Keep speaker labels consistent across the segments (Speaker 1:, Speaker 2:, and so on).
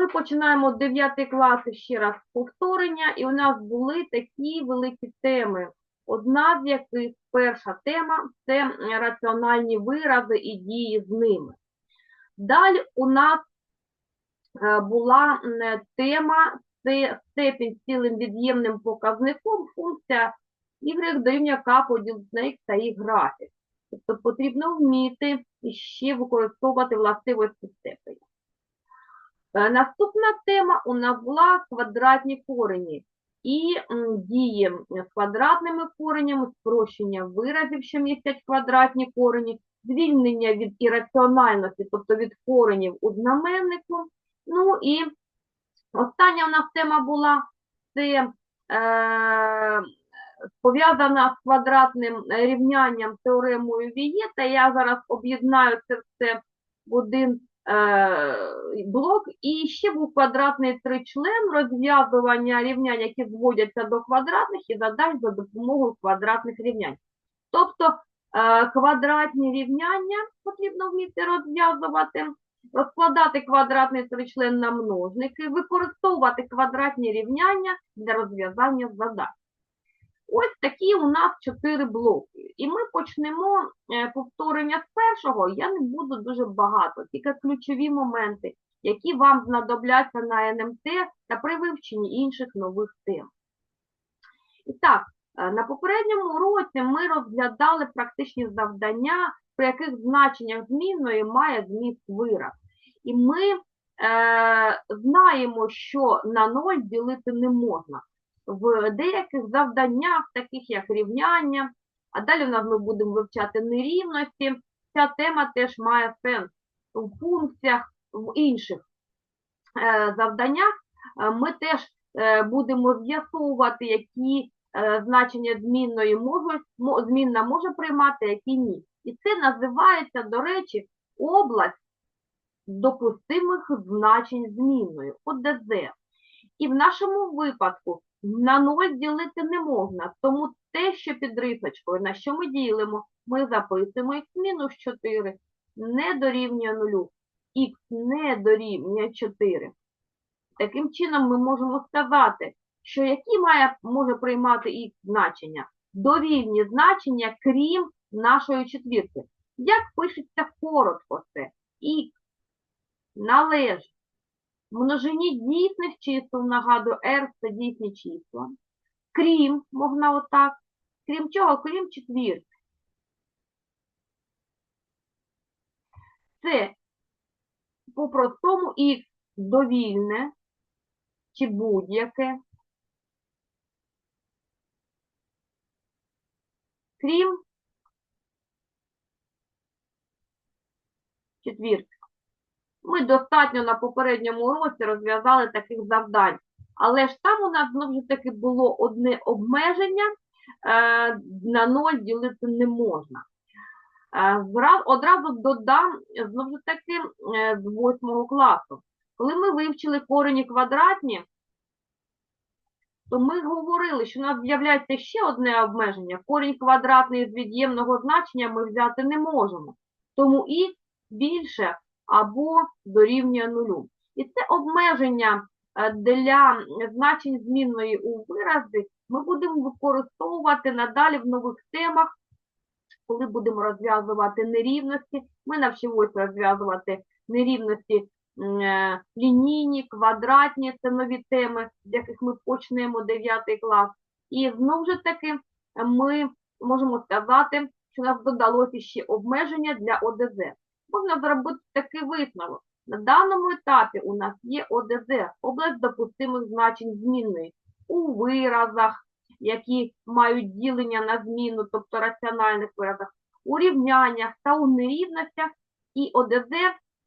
Speaker 1: Ми починаємо 9 клас ще раз повторення, і у нас були такі великі теми. Одна з яких, перша тема це е, раціональні вирази і дії з ними. Далі у нас е, була тема це степінь з цілим від'ємним показником, функція y дорівнює k поділити на x та їх графік. Тобто потрібно вміти ще використовувати властивості степені. Е, Наступна тема у нас була квадратні корені і дії з квадратними коренями, спрощення виразів, що містять квадратні корені, звільнення від ірраціональності, тобто від коренів у знаменнику. Ну і остання у нас тема була це е, пов'язана з квадратним рівнянням теоремою Вієта. Я зараз об'єднаю це все в один е, блок. І ще був квадратний тричлен розв'язування рівнянь, які зводяться до квадратних і задач за допомогою квадратних рівнянь. Тобто е, квадратні рівняння потрібно вміти розв'язувати, розкладати квадратний тричлен на множники, використовувати квадратні рівняння для розв'язання задач. Ось такі у нас чотири блоки. І ми почнемо е, повторення з першого. Я не буду дуже багато, тільки ключові моменти, які вам знадобляться на НМТ та при вивченні інших нових тем. І так, е, на попередньому уроці ми розглядали практичні завдання, при яких значеннях змінної має зміст вираз. І ми е, знаємо, що на 0 ділити не можна в деяких завданнях, таких як рівняння, а далі в нас ми будемо вивчати нерівності. Ця тема теж має сенс у функціях, в інших е, завданнях. Е, Ми теж е, будемо з'ясовувати, які значення змінної можуть, змінна може приймати, які ні. І це називається, до речі, область допустимих значень змінної, ОДЗ. І в нашому випадку на 0 ділити не можна, тому те, що під рисочкою, на що ми ділимо, ми записуємо х мінус 4 не дорівнює 0, х не дорівнює 4. Таким чином ми можемо сказати, що які має, може приймати х значення? Довільні значення, крім нашої четвірки. Як пишеться коротко це? Х належить множині дійсних чисел, нагадую, R – це дійсні числа. Крім, можна отак, крім чого? Крім четвірки. Це по-простому х довільне чи будь-яке. Крім четвірки. Ми достатньо на попередньому уроці розв'язали таких завдань. Але ж там у нас знову ж таки було одне обмеження, е, на 0 ділити не можна. Е, Одразу додам, знову ж таки, е, з 8 класу. Коли ми вивчили корені квадратні, то ми говорили, що у нас з'являється ще одне обмеження. Корінь квадратний з від'ємного значення ми взяти не можемо. Тому х більше або дорівнює нулю. І це обмеження е, для значень змінної у вирази ми будемо використовувати надалі в нових темах, коли будемо розв'язувати нерівності. Ми навчимося розв'язувати нерівності е, лінійні, квадратні, це нові теми, з яких ми почнемо 9 клас. І знову ж таки ми можемо сказати, що нас додалося ще обмеження для ОДЗ можна зробити такий висновок. На даному етапі у нас є ОДЗ, область допустимих значень змінної, у виразах, які мають ділення на зміну, тобто раціональних виразах, у рівняннях та у нерівностях. І ОДЗ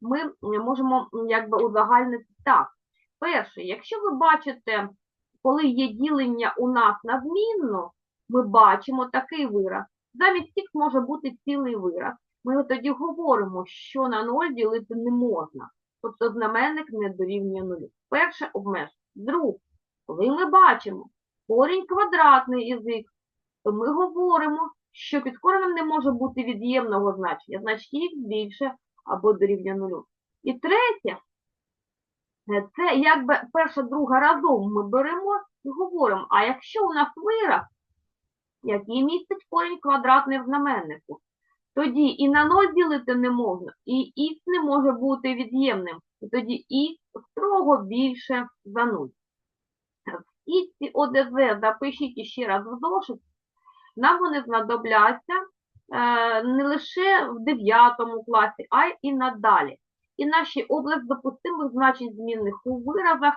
Speaker 1: ми можемо якби узагальнити так. Перше, якщо ви бачите, коли є ділення у нас на змінну, ми бачимо такий вираз. Замість х може бути цілий вираз ми тоді говоримо, що на 0 ділити не можна. Тобто знаменник не дорівнює нулю. Перше обмеження. Друге, коли ми бачимо корінь квадратний із х, то ми говоримо, що під коренем не може бути від'ємного значення, значить х більше або дорівнює нулю. І третє, Е, Це якби перша, друга разом ми беремо і говоримо, а якщо у нас вираз, який містить корінь квадратний в знаменнику, тоді і на 0 ділити не можна, і х не може бути від'ємним, і тоді х строго більше за 0. І ці ОДЗ запишіть ще раз в зошит, нам вони знадобляться е, не лише в 9 класі, а й і надалі. І наші область допустимих значень змінних у виразах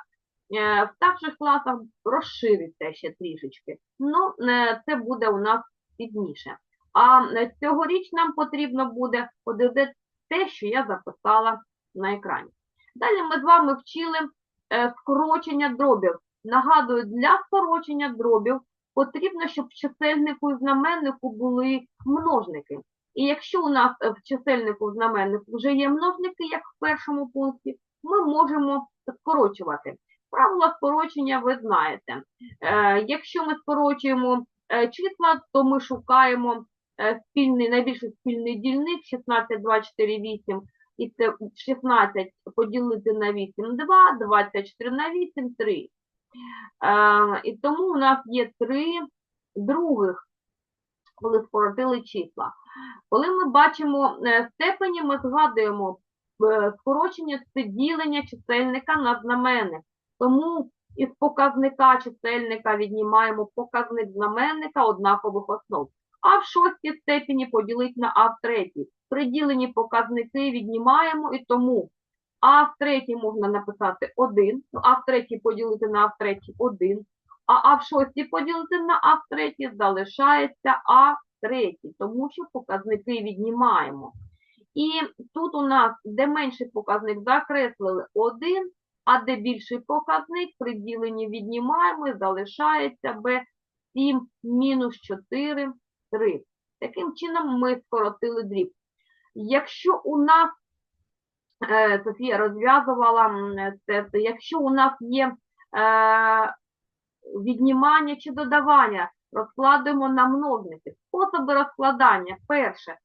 Speaker 1: е, в старших класах розшириться ще трішечки. Ну, е, це буде у нас пізніше. А е, цьогоріч нам потрібно буде подивитися те, що я записала на екрані. Далі ми з вами вчили е, скорочення дробів. Нагадую, для скорочення дробів потрібно, щоб в чисельнику і знаменнику були множники. І якщо у нас е, в чисельнику і знаменнику вже є множники, як в першому пункті, ми можемо скорочувати. Правила скорочення ви знаєте. Якщо ми скорочуємо числа, то ми шукаємо спільний, найбільший спільний дільник 16, 2, 4, 8. І це 16 поділити на 8 – 2, 24 на 8 – 3. Е, І тому у нас є три других, коли скоротили числа. Коли ми бачимо е, степені, ми згадуємо е, скорочення це ділення чисельника на знаменник. Тому із показника чисельника віднімаємо показник знаменника однакових основ. А в шостій степені поділити на а в третій. При діленні показники віднімаємо, і тому а в третій можна написати 1, а в третій поділити на а в третій 1, а а в шостій поділити на а в третій залишається а в третій, тому що показники віднімаємо. І тут у нас, де менший показник закреслили 1, а де більший показник при діленні віднімаємо і залишається b7 мінус 4, 3. Таким чином ми скоротили дріб. Якщо у нас, е, Софія розв'язувала це, якщо у нас є е, віднімання чи додавання, розкладуємо на множники. Способи розкладання. Перше,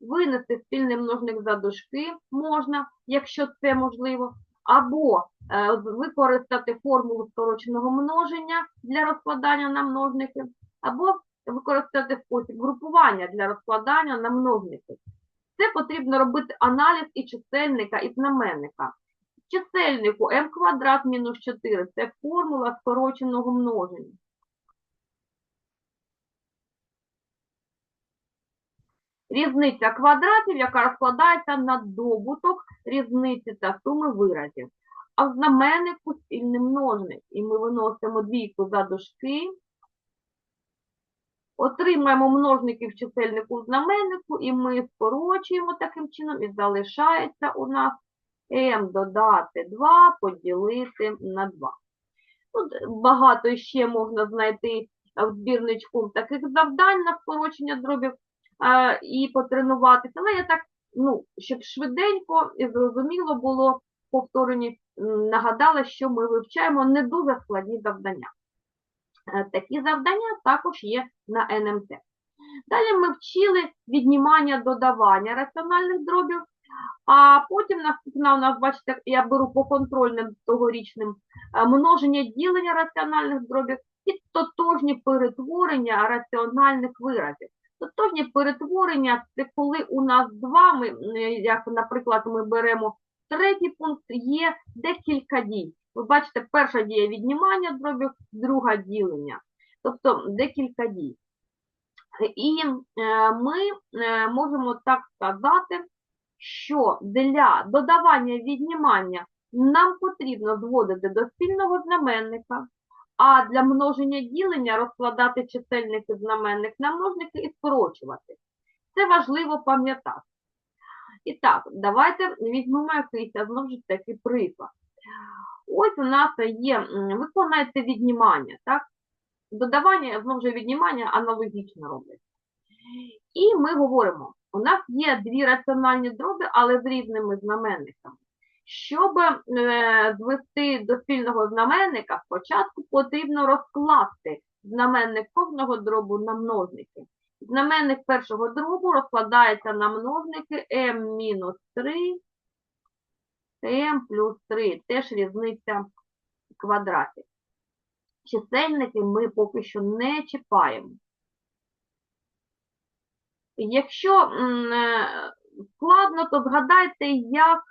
Speaker 1: винести спільний множник за дужки можна, якщо це можливо, або е, використати формулу скороченого множення для розкладання на множники, або використати спосіб групування для розкладання на множники. Це потрібно робити аналіз і чисельника, і знаменника. Чисельнику m квадрат мінус 4 – це формула скороченого множення. Різниця квадратів, яка розкладається на добуток різниці та суми виразів. А в знаменнику спільний множник. І ми виносимо двійку за дужки. Отримаємо множники в чисельнику знаменнику, і ми скорочуємо таким чином, і залишається у нас m додати 2 поділити на 2. Тут багато ще можна знайти в збірничку таких завдань на скорочення дробів і потренуватися. Але я так, ну, щоб швиденько і зрозуміло було повторені, нагадала, що ми вивчаємо не дуже складні завдання. Е, Такі завдання також є на НМТ. Далі ми вчили віднімання додавання раціональних дробів, а потім наступна у нас, бачите, я беру по контрольним тогорічним е, множення ділення раціональних дробів і тотожні перетворення раціональних виразів. Тотожні перетворення це коли у нас з вами, е, як, наприклад, ми беремо третій пункт, є декілька дій. Ви бачите, перша дія віднімання дробів, друга ділення. Тобто декілька дій. І е, ми е, можемо так сказати, що для додавання віднімання нам потрібно зводити до спільного знаменника, а для множення ділення розкладати чисельник і знаменник на множники і скорочувати. Це важливо пам'ятати. І так, давайте візьмемо якийсь, знову ж таки, приклад. Ось у нас є, м, виконайте віднімання, так? Додавання, знову ж віднімання аналогічно робиться. І ми говоримо, у нас є дві раціональні дроби, але з різними знаменниками. Щоб е, звести до спільного знаменника, спочатку потрібно розкласти знаменник кожного дробу на множники. Знаменник першого дробу розкладається на множники m-3 m плюс 3, теж різниця квадратів. Чисельники ми поки що не чіпаємо. Якщо е, складно, то згадайте, як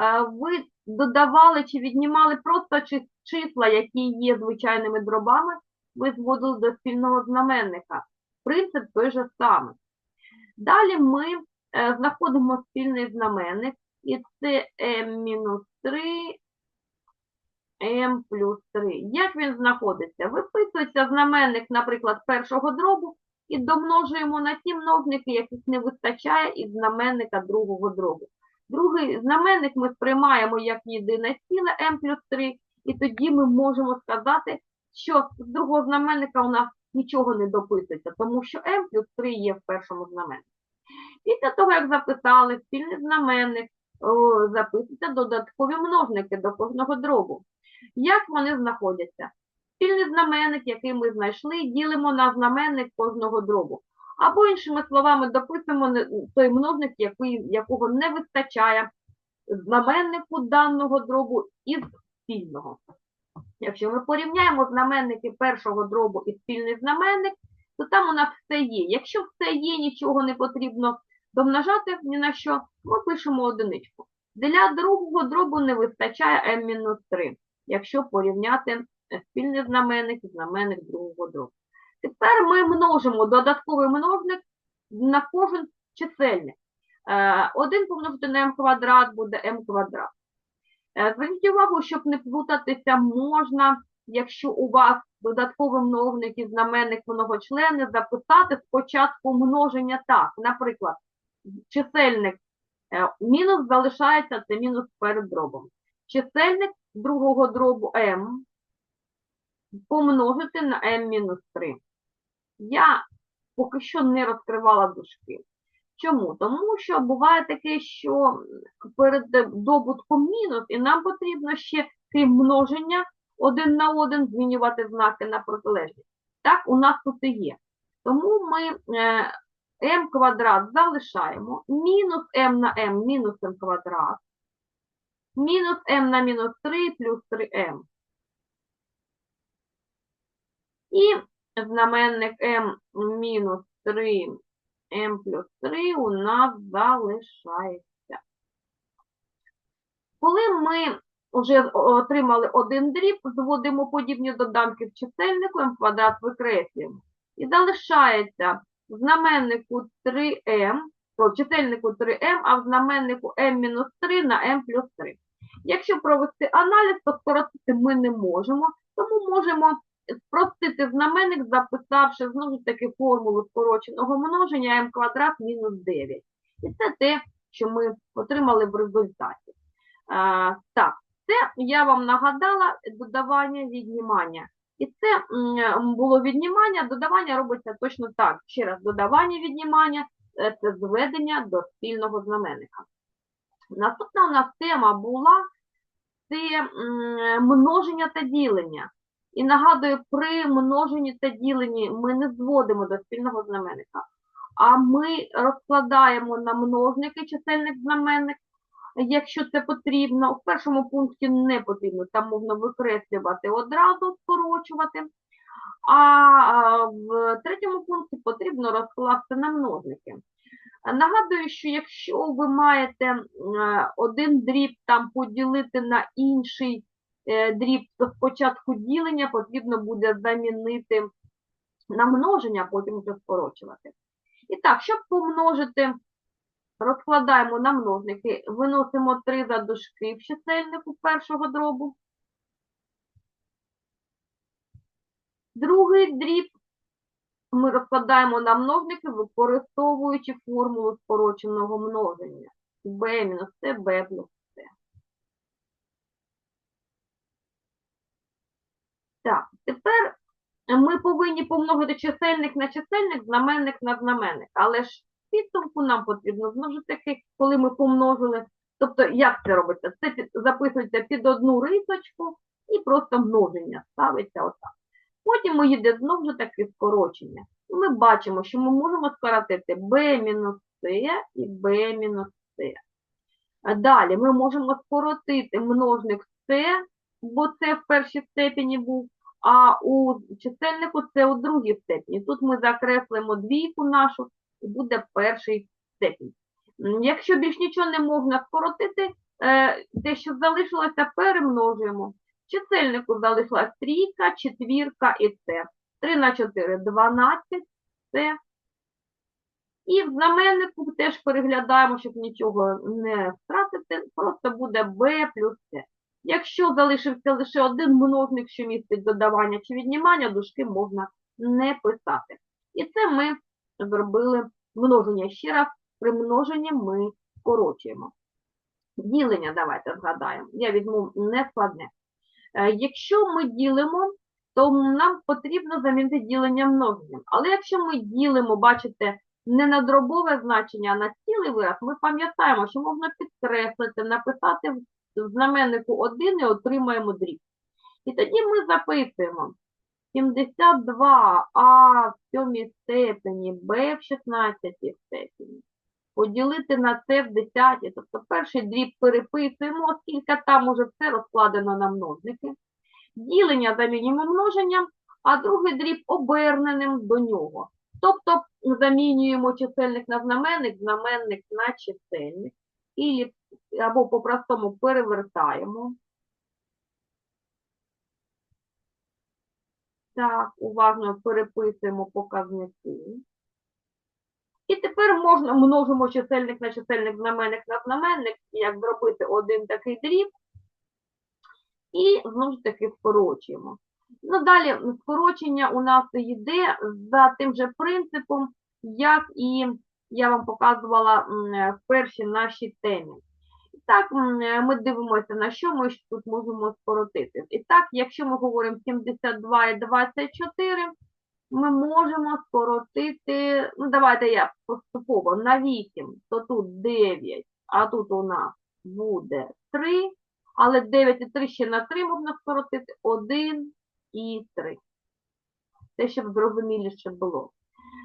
Speaker 1: е, ви додавали чи віднімали просто числа, які є звичайними дробами, ви зводили до спільного знаменника. Принцип той же самий. Далі ми е, знаходимо спільний знаменник, і це m-3, m плюс 3. Як він знаходиться? Виписується знаменник, наприклад, першого дробу, і домножуємо на ті множники, яких не вистачає із знаменника другого дробу. Другий знаменник ми сприймаємо як єдине ціле m плюс 3, і тоді ми можемо сказати, що з другого знаменника у нас нічого не дописується, тому що m плюс 3 є в першому знаменнику. Після того, як записали спільний знаменник, записуються додаткові множники до кожного дробу. Як вони знаходяться? Спільний знаменник, який ми знайшли, ділимо на знаменник кожного дробу. Або, іншими словами, дописуємо той множник, який, якого не вистачає знаменнику даного дробу із спільного. Якщо ми порівняємо знаменники першого дробу і спільний знаменник, то там у нас все є. Якщо все є, нічого не потрібно домножати ні на що, ми пишемо одиничку. Для другого дробу не вистачає m-3, якщо порівняти е, спільний знаменник і знаменник другого дробу. Тепер ми множимо додатковий множник на кожен чисельник. Е, Один помножити на m квадрат буде m квадрат. Е, Зверніть увагу, щоб не плутатися, можна, якщо у вас додатковий множник і знаменник многочлени, записати спочатку множення так. Наприклад, чисельник е, мінус залишається, це мінус перед дробом. Чисельник другого дробу m помножити на m-3. Я поки що не розкривала дужки. Чому? Тому що буває таке, що перед добутком мінус, і нам потрібно ще, крім множення, один на один змінювати знаки на протилежність. Так, у нас тут і є. Тому ми е, m квадрат залишаємо, мінус m на m мінус m квадрат, мінус m на мінус 3 плюс 3m. І знаменник m мінус 3 m плюс 3 у нас залишається. Коли ми вже отримали один дріб, зводимо подібні доданки в чисельнику, m квадрат викреслюємо. І залишається в знаменнику 3m, то в чисельнику 3m, а в знаменнику m-3 на m плюс 3. Якщо провести аналіз, то скоротити ми не можемо, тому можемо спростити знаменник, записавши знову ж таки формулу скороченого множення m квадрат мінус 9. І це те, що ми отримали в результаті. А, так, це я вам нагадала додавання віднімання. І це було віднімання, додавання робиться точно так. Ще раз, додавання віднімання е, це зведення до спільного знаменника. Наступна у нас тема була це множення та ділення. І нагадую, при множенні та діленні ми не зводимо до спільного знаменника, а ми розкладаємо на множники чисельник знаменник, якщо це потрібно. В першому пункті не потрібно, там можна викреслювати одразу, скорочувати. А в третьому пункті потрібно розкласти на множники. Нагадую, що якщо ви маєте один дріб там поділити на інший е, дріб, то спочатку ділення потрібно буде замінити на множення, а потім вже скорочувати. І так, щоб помножити, розкладаємо на множники, виносимо 3 за дужки в чисельнику першого дробу. Другий дріб ми розкладаємо на множники, використовуючи формулу скороченого множення. b мінус c, b плюс c. Так, тепер ми повинні помножити чисельник на чисельник, знаменник на знаменник. Але ж підсумку нам потрібно знову таки, коли ми помножили. Тобто, як це робиться? Це записується під одну рисочку і просто множення ставиться отак. Потім ми йде знову ж таки скорочення. І ми бачимо, що ми можемо скоротити b мінус c і b мінус c. Далі ми можемо скоротити множник це, бо це в першій степені був, а у чисельнику це у другій степені. Тут ми закреслимо двійку нашу, буде перший степінь. Якщо більш нічого не можна скоротити, е, те, що залишилося, перемножуємо. Чисельнику залишилась трійка, четвірка і це. 3 на 4 – 12, це. І в знаменнику теж переглядаємо, щоб нічого не втратити, просто буде b плюс c. Якщо залишився лише один множник, що містить додавання чи віднімання, дужки можна не писати. І це ми зробили множення. Ще раз, при множенні ми скорочуємо. Ділення давайте згадаємо. Я візьму нескладне. Е, Якщо ми ділимо, то нам потрібно замінити ділення множенням. Але якщо ми ділимо, бачите, не на дробове значення, а на цілий вираз, ми пам'ятаємо, що можна підкреслити, написати в знаменнику 1 і отримаємо дріб. І тоді ми записуємо 72а в сьомій степені, b в 16 степені. Поділити на це в 10, тобто перший дріб переписуємо, оскільки там уже все розкладено на множники. Ділення замінюємо множенням, а другий дріб оберненим до нього. Тобто замінюємо чисельник на знаменник, знаменник на чисельник. Або по-простому перевертаємо. Так, уважно переписуємо показники. І тепер можна множимо чисельник на чисельник, знаменник на знаменник, як зробити один такий дріб. І знову ж таки скорочуємо. Ну, далі скорочення у нас йде за тим же принципом, як і я вам показувала в першій нашій темі. Так, ми дивимося, на що ми тут можемо скоротити. І так, якщо ми говоримо 72 і 24, ми можемо скоротити, ну давайте я поступово на 8, то тут 9, а тут у нас буде 3, але 9 і 3 ще на 3 можна скоротити 1 і 3. Це щоб зрозуміліше було.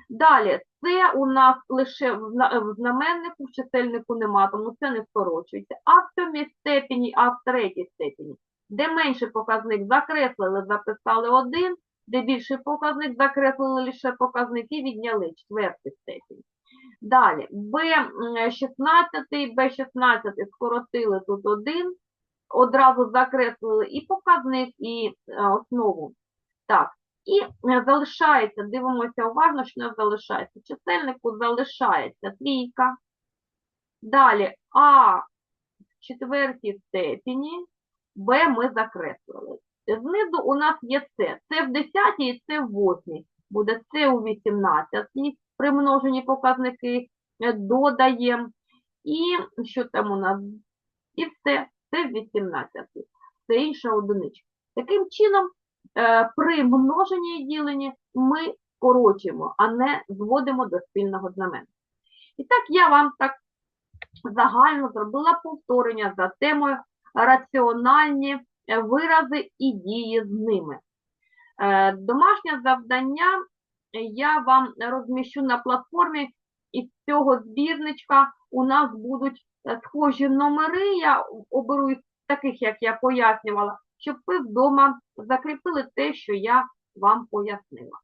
Speaker 1: Далі, це у нас лише в знаменнику, в чисельнику нема, тому це не скорочується. А в сьомій степені, а в третій степені. Де менший показник закреслили, записали 1, де більший показник закреслили лише показник і відняли четвертий степінь. Далі, B16, B16 скоротили тут 1, одразу закреслили і показник, і е, основу. Так, і е, залишається, дивимося уважно, що нас залишається. Чисельнику залишається трійка. Далі А в четвертій степені, Б ми закреслили. Знизу у нас є С. С в 10 і С в 8. Буде С у 18. При множенні показники е, додаємо. І що там у нас? І все. С в 18. Це інша одиничка. Таким чином, при множенні і діленні ми скорочуємо, а не зводимо до спільного знаменника. І так я вам так загально зробила повторення за темою раціональні е, вирази і дії з ними. Е, Домашнє завдання я вам розміщу на платформі, і з цього збірничка у нас будуть е, схожі номери. Я оберу із таких, як я пояснювала, щоб ви вдома закріпили те, що я вам пояснила.